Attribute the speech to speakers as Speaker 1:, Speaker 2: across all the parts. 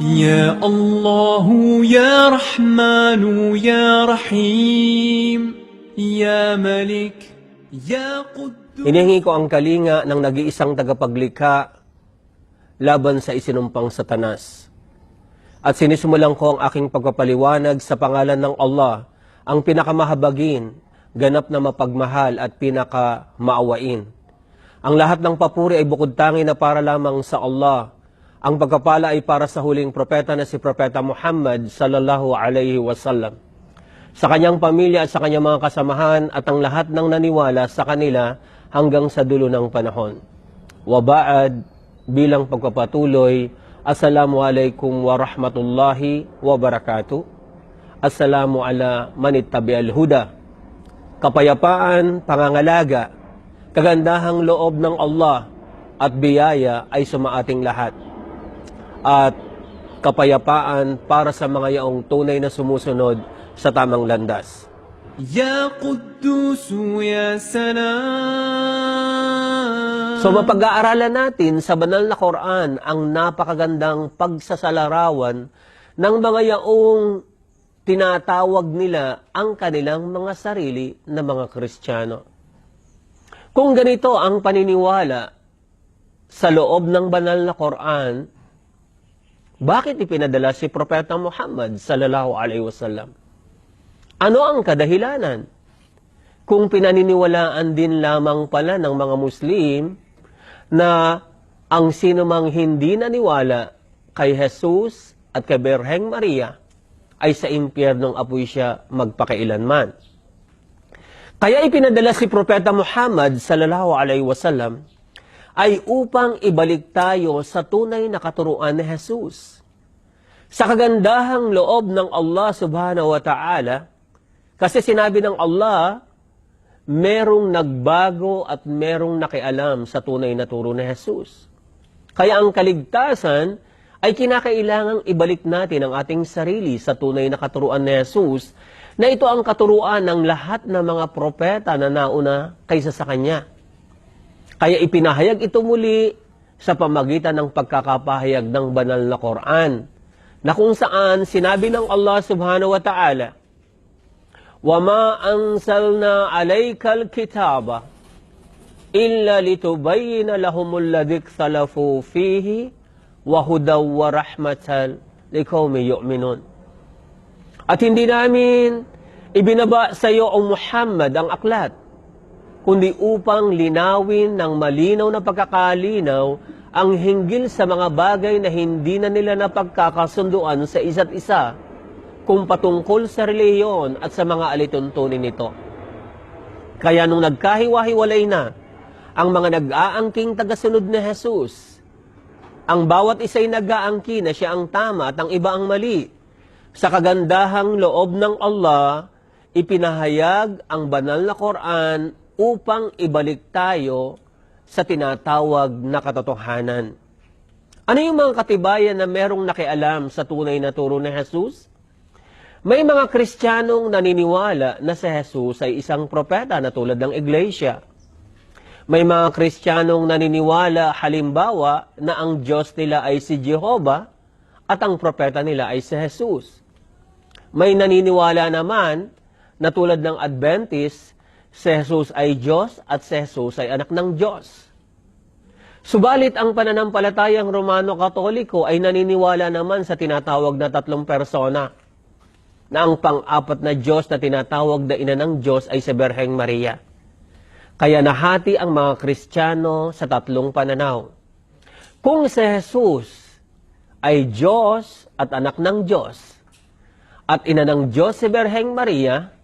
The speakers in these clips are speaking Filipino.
Speaker 1: يا الله يا رحمن يا رحيم يا ملك يا قدوس
Speaker 2: Hinihingi ko ang kalinga ng nag-iisang tagapaglikha laban sa isinumpang satanas. At sinisimulan ko ang aking pagpapaliwanag sa pangalan ng Allah, ang pinakamahabagin, ganap na mapagmahal at pinakamaawain. Ang lahat ng papuri ay bukod tangi na para lamang sa Allah. ang pagkapala ay para sa huling propeta na si Propeta Muhammad sallallahu alaihi wasallam sa kanyang pamilya at sa kanyang mga kasamahan at ang lahat ng naniwala sa kanila hanggang sa dulo ng panahon. Wabaad bilang pagpapatuloy, Assalamualaikum warahmatullahi wabarakatuh. Assalamu ala manittabi al-huda. Kapayapaan, pangangalaga, kagandahang loob ng Allah at biyaya ay sumaating lahat at kapayapaan para sa mga yaong tunay na sumusunod sa tamang landas.
Speaker 1: Ya Quddus, Ya Salam.
Speaker 2: So mapag-aaralan natin sa banal na Quran ang napakagandang pagsasalarawan ng mga yaong tinatawag nila ang kanilang mga sarili na mga Kristiyano. Kung ganito ang paniniwala sa loob ng banal na Quran, bakit ipinadala si Propeta Muhammad sallallahu alaihi wasallam? Ano ang kadahilanan? Kung pinaniniwalaan din lamang pala ng mga Muslim na ang sinumang hindi naniwala kay Jesus at kay Berheng Maria ay sa impyernong apoy siya magpakailanman. Kaya ipinadala si Propeta Muhammad sallallahu alaihi wasallam ay upang ibalik tayo sa tunay na katuruan ni Jesus. Sa kagandahang loob ng Allah subhanahu wa ta'ala, kasi sinabi ng Allah, merong nagbago at merong nakialam sa tunay na turo ni Jesus. Kaya ang kaligtasan ay kinakailangang ibalik natin ang ating sarili sa tunay na katuruan ni Jesus na ito ang katuruan ng lahat ng mga propeta na nauna kaysa sa Kanya. Kaya ipinahayag ito muli sa pamagitan ng pagkakapahayag ng banal na Quran na kung saan sinabi ng Allah subhanahu wa ta'ala, وَمَا أَنزَلْنَا عَلَيْكَ الْكِتَابَ إِلَّا لِتُبَيِّنَ لَهُمُ الَّذِي اخْتَلَفُوا فِيهِ وَهُدًى وَرَحْمَةً لِقَوْمٍ يُؤْمِنُونَ At hindi namin ibinaba sa iyo, O Muhammad, ang aklat, kundi upang linawin ng malinaw na pagkakalinaw ang hinggil sa mga bagay na hindi na nila napagkakasunduan sa isa't isa kung patungkol sa reliyon at sa mga alituntunin nito. Kaya nung nagkahiwa-hiwalay na ang mga nag-aangking tagasunod ni Jesus, ang bawat isa'y nag-aangki na siya ang tama at ang iba ang mali. Sa kagandahang loob ng Allah, ipinahayag ang banal na Quran upang ibalik tayo sa tinatawag na katotohanan. Ano yung mga katibayan na merong nakialam sa tunay na turo ni Jesus? May mga Kristiyanong naniniwala na si Jesus ay isang propeta na tulad ng iglesia. May mga Kristiyanong naniniwala halimbawa na ang Diyos nila ay si Jehovah at ang propeta nila ay si Jesus. May naniniwala naman na tulad ng Adventist, si Jesus ay Diyos at si Jesus ay anak ng Diyos. Subalit ang pananampalatayang Romano-Katoliko ay naniniwala naman sa tinatawag na tatlong persona na ang pang-apat na Diyos na tinatawag na ina ng Diyos ay si Berheng Maria. Kaya nahati ang mga Kristiyano sa tatlong pananaw. Kung si Jesus ay Diyos at anak ng Diyos, at ina ng Diyos si Berheng Maria,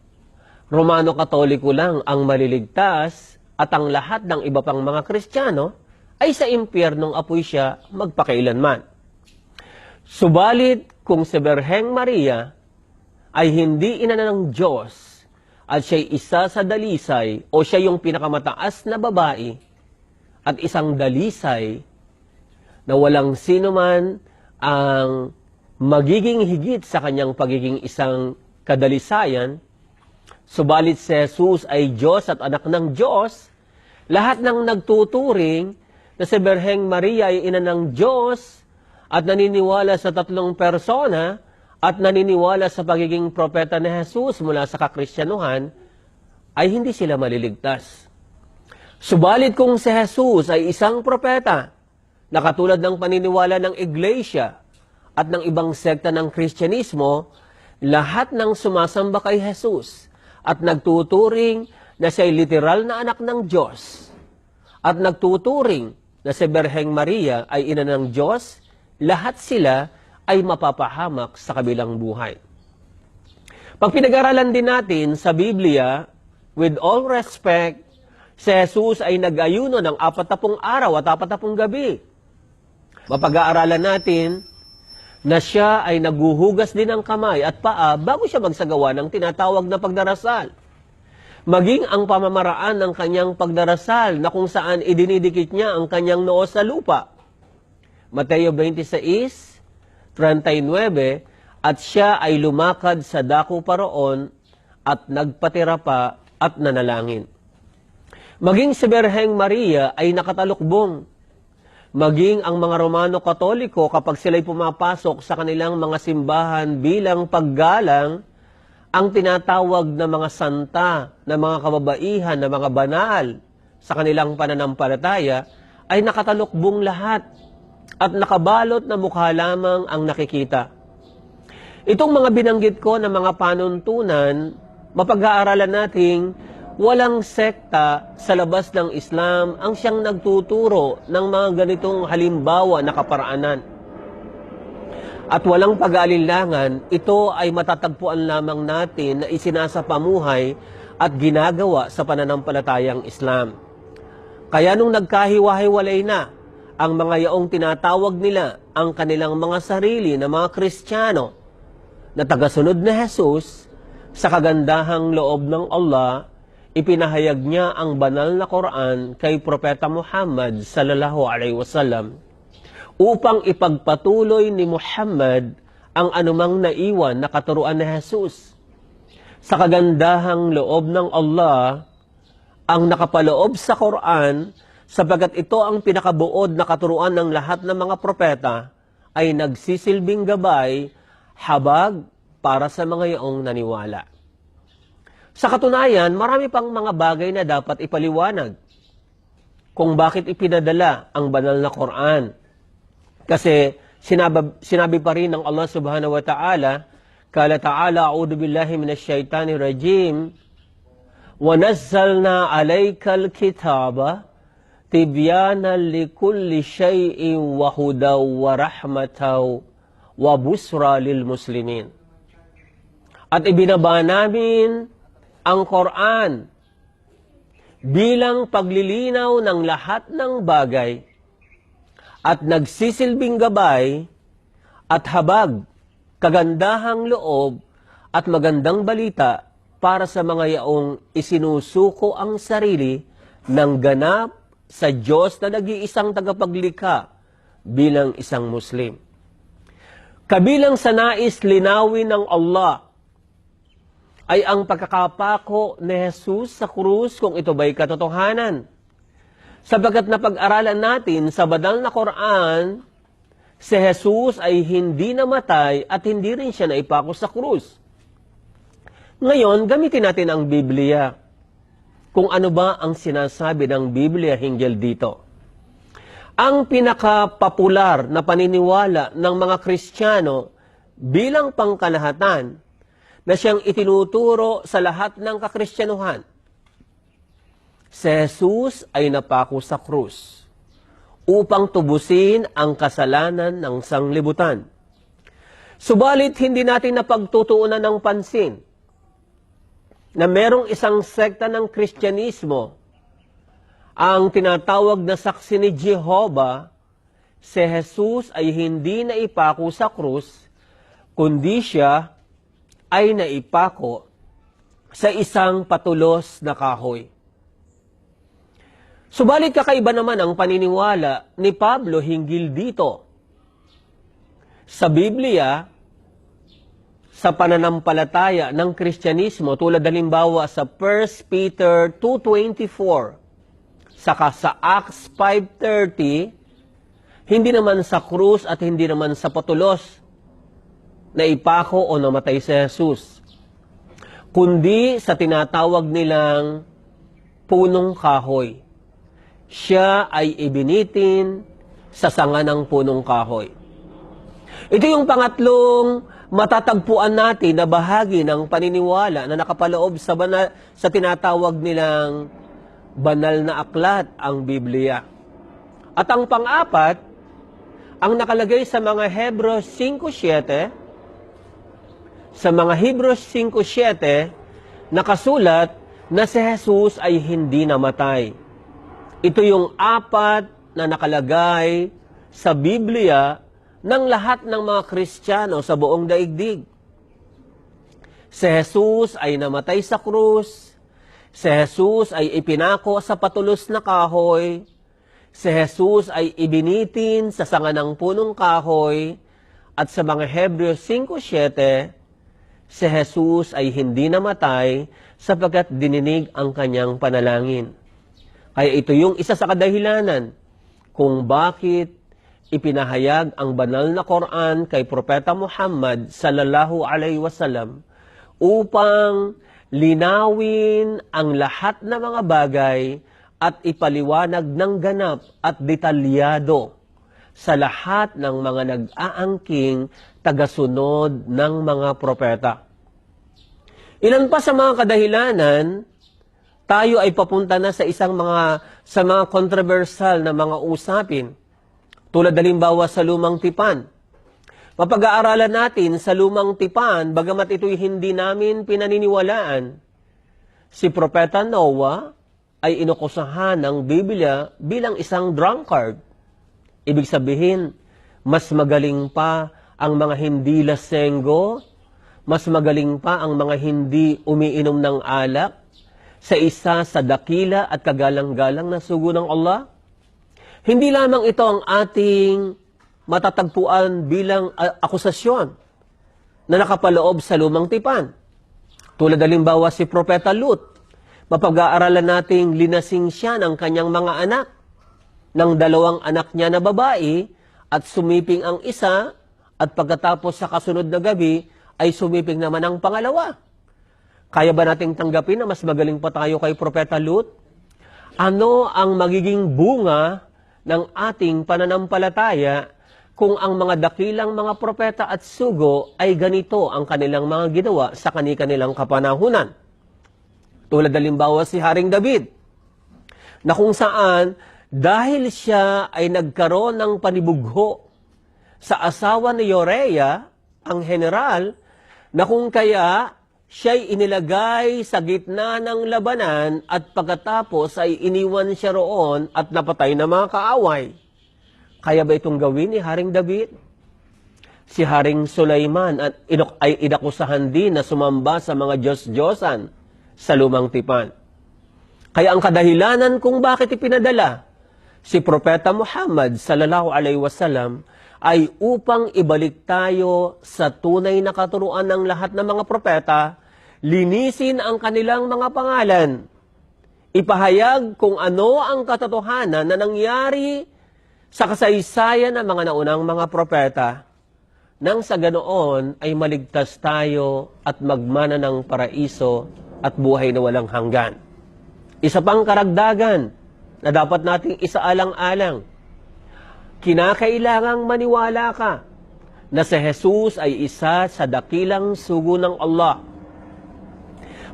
Speaker 2: Romano-Katoliko lang ang maliligtas at ang lahat ng iba pang mga Kristiyano ay sa impyernong apoy siya magpakailanman. Subalit kung si Berheng Maria ay hindi ina ng Diyos at siya'y isa sa dalisay o siya yung pinakamataas na babae at isang dalisay na walang sino man ang magiging higit sa kanyang pagiging isang kadalisayan, subalit si Jesus ay Diyos at anak ng Diyos, lahat ng nagtuturing na si Berheng Maria ay ina ng Diyos at naniniwala sa tatlong persona at naniniwala sa pagiging propeta ni Jesus mula sa kakristyanuhan, ay hindi sila maliligtas. Subalit kung si Jesus ay isang propeta, na katulad ng paniniwala ng iglesia at ng ibang sekta ng Kristyanismo, lahat ng sumasamba kay Jesus at nagtuturing na siya'y literal na anak ng Diyos at nagtuturing na si Berheng Maria ay ina ng Diyos, lahat sila ay mapapahamak sa kabilang buhay. Pag pinag-aralan din natin sa Biblia, with all respect, si Jesus ay nag-ayuno ng apatapong araw at apatapong gabi. Mapag-aaralan natin na siya ay naguhugas din ng kamay at paa bago siya magsagawa ng tinatawag na pagdarasal. Maging ang pamamaraan ng kanyang pagdarasal na kung saan idinidikit niya ang kanyang noo sa lupa. Mateo 26, 39, at siya ay lumakad sa dako paroon at nagpatira pa at nanalangin. Maging si Berheng Maria ay nakatalukbong maging ang mga Romano Katoliko kapag sila'y pumapasok sa kanilang mga simbahan bilang paggalang, ang tinatawag na mga santa, na mga kababaihan, na mga banal sa kanilang pananampalataya, ay nakatalukbong lahat at nakabalot na mukha lamang ang nakikita. Itong mga binanggit ko na mga panuntunan, mapag-aaralan nating walang sekta sa labas ng Islam ang siyang nagtuturo ng mga ganitong halimbawa na kaparaanan. At walang pag-aalinlangan, ito ay matatagpuan lamang natin na isinasapamuhay at ginagawa sa pananampalatayang Islam. Kaya nung nagkahiwa-hiwalay na ang mga yaong tinatawag nila ang kanilang mga sarili na mga Kristiyano na tagasunod ni Jesus, sa kagandahang loob ng Allah, ipinahayag niya ang banal na Quran kay Propeta Muhammad sallallahu alaihi wasallam upang ipagpatuloy ni Muhammad ang anumang naiwan na katuruan ni Jesus. Sa kagandahang loob ng Allah, ang nakapaloob sa Quran, sapagat ito ang pinakabuod na katuruan ng lahat ng mga propeta, ay nagsisilbing gabay, habag para sa mga yaong naniwala. Sa katunayan, marami pang mga bagay na dapat ipaliwanag kung bakit ipinadala ang banal na Quran. Kasi sinabi, sinabi pa rin ng Allah subhanahu wa ta'ala, Kala ta'ala, a'udhu billahi minash shaitani rajim, وَنَزَّلْنَا عَلَيْكَ الْكِتَابَ تِبْيَانًا لِكُلِّ شَيْءٍ وَهُدًى وَرَحْمَةً وَبُسْرًا لِلْمُسْلِمِينَ At ibinaba namin ang Quran bilang paglilinaw ng lahat ng bagay at nagsisilbing gabay at habag, kagandahang loob at magandang balita para sa mga yaong isinusuko ang sarili ng ganap sa Diyos na nag-iisang tagapaglikha bilang isang Muslim. Kabilang sa nais linawin ng Allah ay ang pagkakapako ni Jesus sa krus kung ito ba'y katotohanan. Sabagat na pag-aralan natin sa badal na Quran, si Jesus ay hindi namatay at hindi rin siya naipako sa krus. Ngayon, gamitin natin ang Biblia. Kung ano ba ang sinasabi ng Biblia hinggil dito. Ang pinakapopular na paniniwala ng mga Kristiyano bilang pangkalahatan na siyang itinuturo sa lahat ng kakristyanuhan. Si Jesus ay napako sa krus upang tubusin ang kasalanan ng sanglibutan. Subalit hindi natin napagtutuunan ng pansin na merong isang sekta ng Kristyanismo ang tinatawag na saksi ni Jehovah, si Jesus ay hindi na ipako sa krus, kundi siya ay naipako sa isang patulos na kahoy. Subalit kakaiba naman ang paniniwala ni Pablo hinggil dito. Sa Biblia, sa pananampalataya ng Kristyanismo, tulad halimbawa sa 1 Peter 2.24, saka sa Acts 5.30, hindi naman sa krus at hindi naman sa patulos na ipako o namatay si Jesus, kundi sa tinatawag nilang punong kahoy. Siya ay ibinitin sa sanga ng punong kahoy. Ito yung pangatlong matatagpuan natin na bahagi ng paniniwala na nakapaloob sa, banal, sa tinatawag nilang banal na aklat, ang Biblia. At ang pang-apat, ang nakalagay sa mga Hebrews 5.7, sa mga Hebrews 5.7, nakasulat na si Jesus ay hindi namatay. Ito yung apat na nakalagay sa Biblia ng lahat ng mga Kristiyano sa buong daigdig. Si Jesus ay namatay sa krus. Si Jesus ay ipinako sa patulos na kahoy. Si Jesus ay ibinitin sa sanga ng punong kahoy. At sa mga Hebreo 5.7, si Jesus ay hindi namatay sapagkat dininig ang kanyang panalangin. Kaya ito yung isa sa kadahilanan kung bakit ipinahayag ang banal na Quran kay Propeta Muhammad sallallahu alaihi wasallam upang linawin ang lahat ng mga bagay at ipaliwanag ng ganap at detalyado sa lahat ng mga nag-aangking tagasunod ng mga propeta. Ilan pa sa mga kadahilanan, tayo ay papunta na sa isang mga sa mga controversial na mga usapin. Tulad halimbawa sa lumang tipan. Mapag-aaralan natin sa lumang tipan, bagamat ito'y hindi namin pinaniniwalaan, si Propeta Noah ay inukusahan ng Biblia bilang isang drunkard. Ibig sabihin, mas magaling pa ang mga hindi lasenggo, mas magaling pa ang mga hindi umiinom ng alak, sa isa sa dakila at kagalang-galang na sugo ng Allah? Hindi lamang ito ang ating matatagpuan bilang uh, akusasyon na nakapaloob sa lumang tipan. Tulad halimbawa si Propeta Lut, mapag-aaralan nating linasing siya ng kanyang mga anak, ng dalawang anak niya na babae, at sumiping ang isa, at pagkatapos sa kasunod na gabi, ay sumiping naman ang pangalawa. Kaya ba nating tanggapin na mas magaling pa tayo kay Propeta Lut? Ano ang magiging bunga ng ating pananampalataya kung ang mga dakilang mga propeta at sugo ay ganito ang kanilang mga ginawa sa kani-kanilang kapanahunan? Tulad halimbawa si Haring David, na kung saan dahil siya ay nagkaroon ng panibugho sa asawa ni Yorea, ang general, na kung kaya siya'y inilagay sa gitna ng labanan at pagkatapos ay iniwan siya roon at napatay na mga kaaway. Kaya ba itong gawin ni Haring David? Si Haring Sulaiman at inok ay inakusahan din na sumamba sa mga Diyos-Diyosan sa lumang tipan. Kaya ang kadahilanan kung bakit ipinadala si Propeta Muhammad sallallahu alaihi wasallam ay upang ibalik tayo sa tunay na katuruan ng lahat ng mga propeta, linisin ang kanilang mga pangalan, ipahayag kung ano ang katotohanan na nangyari sa kasaysayan ng mga naunang mga propeta, nang sa ganoon ay maligtas tayo at magmana ng paraiso at buhay na walang hanggan. Isa pang karagdagan na dapat nating isaalang-alang, kinakailangang maniwala ka na si Jesus ay isa sa dakilang sugo ng Allah.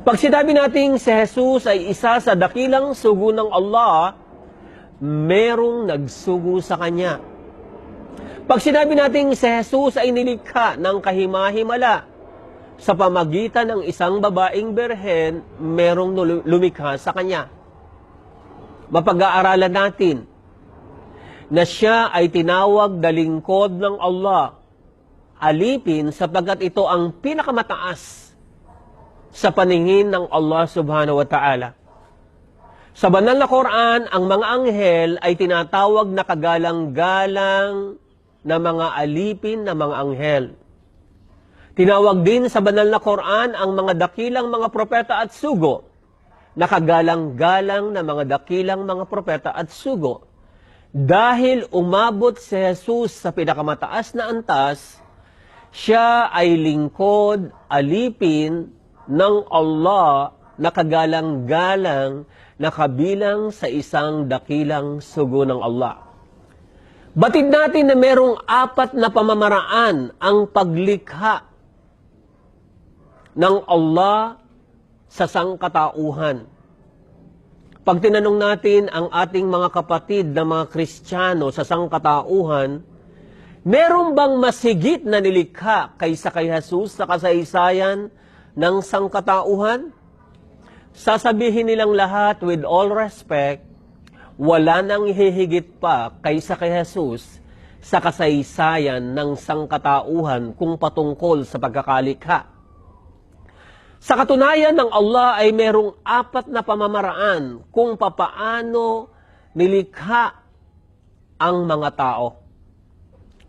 Speaker 2: Pag sinabi nating si Jesus ay isa sa dakilang sugo ng Allah, merong nagsugo sa Kanya. Pag sinabi nating si Jesus ay nilikha ng kahimahimala sa pamagitan ng isang babaeng berhen, merong lumikha sa Kanya. Mapag-aaralan natin na siya ay tinawag na lingkod ng Allah. Alipin sapagkat ito ang pinakamataas sa paningin ng Allah subhanahu wa ta'ala. Sa banal na Quran, ang mga anghel ay tinatawag na kagalang-galang na mga alipin na mga anghel. Tinawag din sa banal na Quran ang mga dakilang mga propeta at sugo, nakagalang-galang na mga dakilang mga propeta at sugo dahil umabot si Jesus sa pinakamataas na antas, siya ay lingkod, alipin ng Allah na kagalang-galang na kabilang sa isang dakilang sugo ng Allah. Batid natin na merong apat na pamamaraan ang paglikha ng Allah sa sangkatauhan. Pag tinanong natin ang ating mga kapatid na mga Kristiyano sa sangkatauhan, meron bang masigit na nilikha kaysa kay Jesus sa kasaysayan ng sangkatauhan? Sasabihin nilang lahat with all respect, wala nang hihigit pa kaysa kay Jesus sa kasaysayan ng sangkatauhan kung patungkol sa pagkakalikha. Sa katunayan ng Allah ay merong apat na pamamaraan kung papaano nilikha ang mga tao.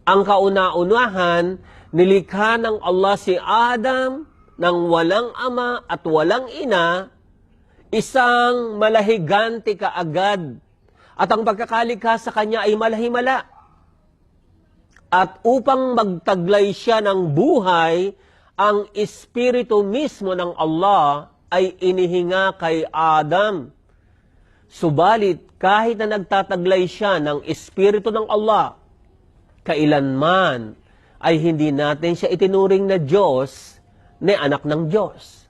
Speaker 2: Ang kauna-unahan, nilikha ng Allah si Adam ng walang ama at walang ina, isang malahiganti kaagad. At ang pagkakalikha sa kanya ay malahimala. At upang magtaglay siya ng buhay, ang Espiritu mismo ng Allah ay inihinga kay Adam. Subalit, kahit na nagtataglay siya ng Espiritu ng Allah, kailanman ay hindi natin siya itinuring na Diyos ni anak ng Diyos.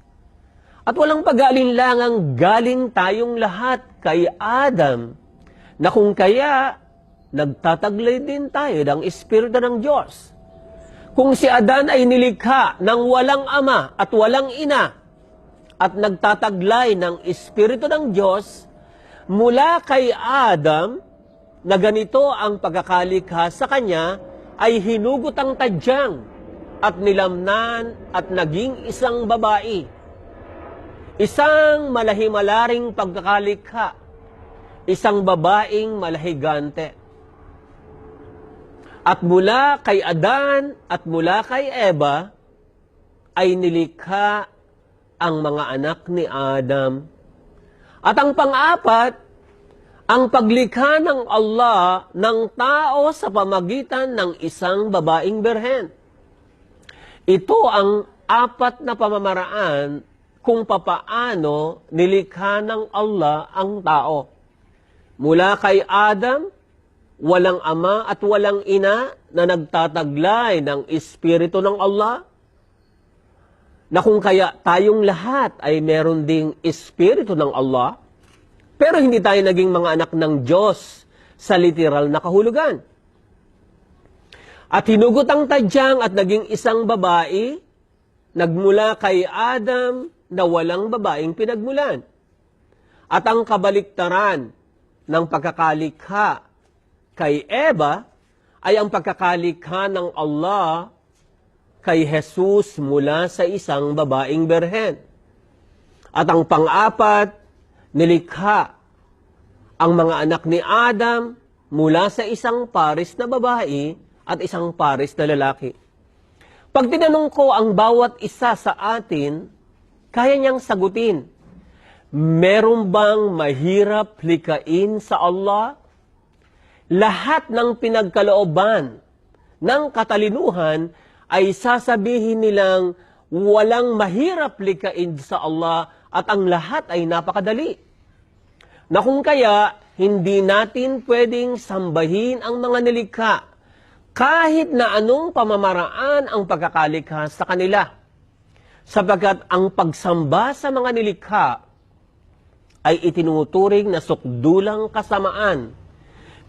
Speaker 2: At walang pag-aalinlangang galing tayong lahat kay Adam na kung kaya nagtataglay din tayo ng Espiritu ng Diyos. Kung si Adan ay nilikha ng walang ama at walang ina at nagtataglay ng Espiritu ng Diyos, mula kay Adam na ganito ang pagkakalikha sa kanya ay hinugot ang tadyang at nilamnan at naging isang babae. Isang malahimalaring pagkakalikha, isang babaeng malahigante. At mula kay Adan at mula kay Eva ay nilikha ang mga anak ni Adam. At ang pang-apat, ang paglikha ng Allah ng tao sa pamagitan ng isang babaeng berhen. Ito ang apat na pamamaraan kung papaano nilikha ng Allah ang tao. Mula kay Adam, walang ama at walang ina na nagtataglay ng Espiritu ng Allah, na kung kaya tayong lahat ay meron ding Espiritu ng Allah, pero hindi tayo naging mga anak ng Diyos sa literal na kahulugan. At hinugot ang tadyang at naging isang babae, nagmula kay Adam na walang babaeng pinagmulan. At ang kabaliktaran ng pagkakalikha kay Eva ay ang pagkakalikha ng Allah kay Jesus mula sa isang babaeng berhen. At ang pang-apat, nilikha ang mga anak ni Adam mula sa isang pares na babae at isang pares na lalaki. Pag tinanong ko ang bawat isa sa atin, kaya niyang sagutin, meron bang mahirap likain sa Allah? Lahat ng pinagkalooban ng katalinuhan ay sasabihin nilang walang mahirap likain sa Allah at ang lahat ay napakadali. Na kung kaya, hindi natin pwedeng sambahin ang mga nilikha kahit na anong pamamaraan ang pagkakalikha sa kanila. Sapagkat ang pagsamba sa mga nilikha ay itinuturing na sukdulang kasamaan.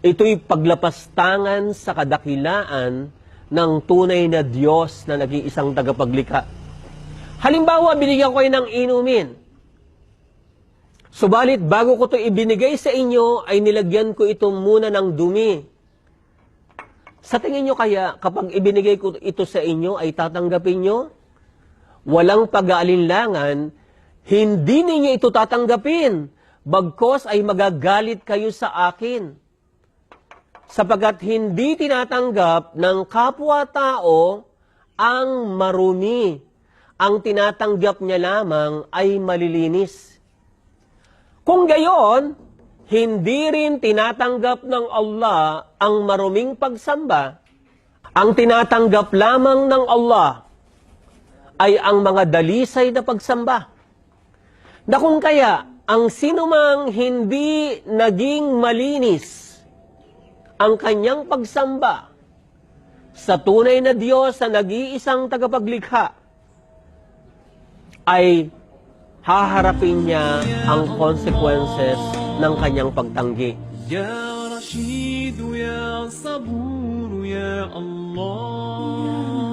Speaker 2: Ito'y paglapastangan sa kadakilaan ng tunay na Diyos na naging isang tagapaglikha. Halimbawa, binigyan ko kayo ng inumin. Subalit, bago ko ito ibinigay sa inyo, ay nilagyan ko ito muna ng dumi. Sa tingin nyo kaya, kapag ibinigay ko ito sa inyo, ay tatanggapin nyo? Walang pag-aalinlangan, hindi ninyo ito tatanggapin. Bagkos ay magagalit kayo sa akin. Sapagat hindi tinatanggap ng kapwa-tao ang marumi. Ang tinatanggap niya lamang ay malilinis. Kung gayon, hindi rin tinatanggap ng Allah ang maruming pagsamba, ang tinatanggap lamang ng Allah ay ang mga dalisay na pagsamba. Na kung kaya, ang sinumang hindi naging malinis ang kanyang pagsamba sa tunay na Diyos sa nag-iisang tagapaglikha ay haharapin niya ang consequences ng kanyang pagtanggi.
Speaker 1: Ya Rashid, Ya Sabur, Ya Allah